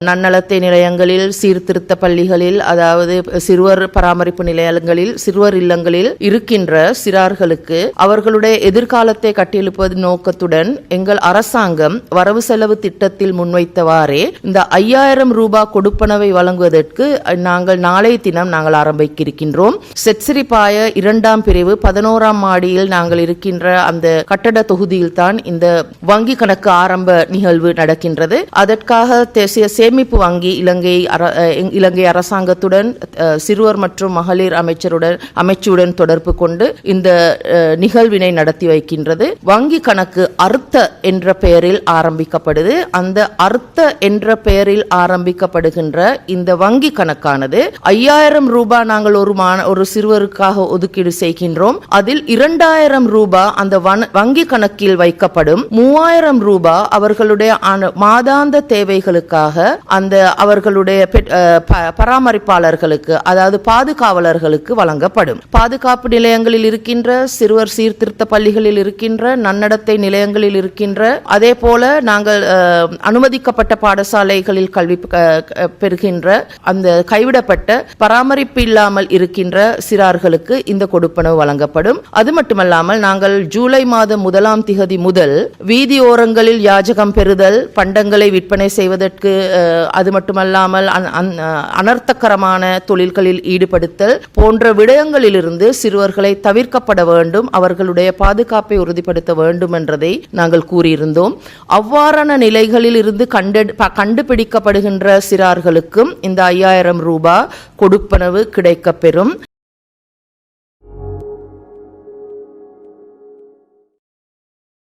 நன்னலத்தை நிலையங்களில் சீர்திருத்த பள்ளிகளில் அதாவது சிறுவர் பராமரிப்பு நிலையங்களில் சிறுவர் இல்லங்களில் இருக்கின்ற சிறார்களுக்கு அவர்களுடைய எதிர்காலத்தை கட்டியெழுப்பது நோக்கத்துடன் எங்கள் அரசாங்கம் வரவு செலவு திட்டத்தில் முன்வைத்தவாறே இந்த ஐயாயிரம் ரூபாய் கொடுப்பனவை வழங்குவதற்கு நாங்கள் நாளை தினம் நாங்கள் ஆரம்பிக்க இருக்கின்றோம் செட்சிரிப்பாய இரண்டாம் பிரிவு பதினோராம் மாடியில் நாங்கள் இருக்கின்ற அந்த கட்டட தொகுதியில் தான் இந்த வங்கி கணக்கு ஆரம்ப நிகழ்வு நடக்கின்றது. அதற்காக தேசிய சேமிப்பு வங்கி இலங்கை இலங்கை அரசாங்கத்துடன் சிறுவர் மற்றும் மகளிர் அமைச்சருடன் அமைச்சுடன் தொடர்பு கொண்டு இந்த நிகழ்வினை நடத்தி வைக்கின்றது. வங்கி கணக்கு அர்த்த என்ற பெயரில் ஆரம்பிக்கப்படுது. அந்த அர்த்த என்ற பெயரில் ஆரம்பிக்கப்படுகின்ற இந்த வங்கி கணக்கானது ஐயாயிரம் ரூபாய் நாங்கள் ஒரு மான ஒரு சிறுவருக்காக ஒதுக்கீடு செய்கின்றோம். அதில் இரண்டாயிரம் ரூபாய் அந்த வங்கி கணக்கில் வைக்கப்படும். மூவாயிரம் ரூபாய் அவர்களுடைய மாதாந்த தேவைகளுக்காக அந்த அவர்களுடைய ப- பராமரிப்பாளர்களுக்கு அதாவது பாதுகாவலர்களுக்கு வழங்கப்படும். பாதுகாப்பு நிலையங்களில் இருக்கின்ற சிறுவர் சீர்திருத்த பள்ளிகளில் இருக்கின்ற நன்னடத்தை நிலையங்களில் இருக்கின்ற அதே போல நாங்கள் அனுமதிக்கப்பட்ட பாடசாலைகளில் கல்வி பெறுகின்ற அந்த கைவிடப்பட்ட பராமரிப்பு இல்லாமல் இருக்கின்ற சிறார்களுக்கு இந்த கொடுப்பனவு வழங்கப்படும். அது மட்டுமல்லாமல் நாங்கள் ஜூலை மாதம் முதலாம் திகதி முதல் வீதியோரங்களில் யாஜகம் பெறுதல் பண்டங்களை விற்பனை செய்வதற்கு அது மட்டுமல்லாமல் அனர்த்தகரமான தொழில்களில் ஈடுபடுத்தல் போன்ற விடயங்களிலிருந்து சிறுவர்களை தவிர்க்கப்பட வேண்டும் அவர்களுடைய பாதுகாப்பை உறுதிப்படுத்த வேண்டும் என்றதை நாங்கள் கூறியிருந்தோம். அவ்வாறான நிலைகளில் இருந்து கண்டு கண்டுபிடிக்கப்படுகின்ற சிறார்களுக்கும் இந்த ஐயாயிரம் ரூபாய் கொடுப்பனவு கிடைக்கப்பெறும்.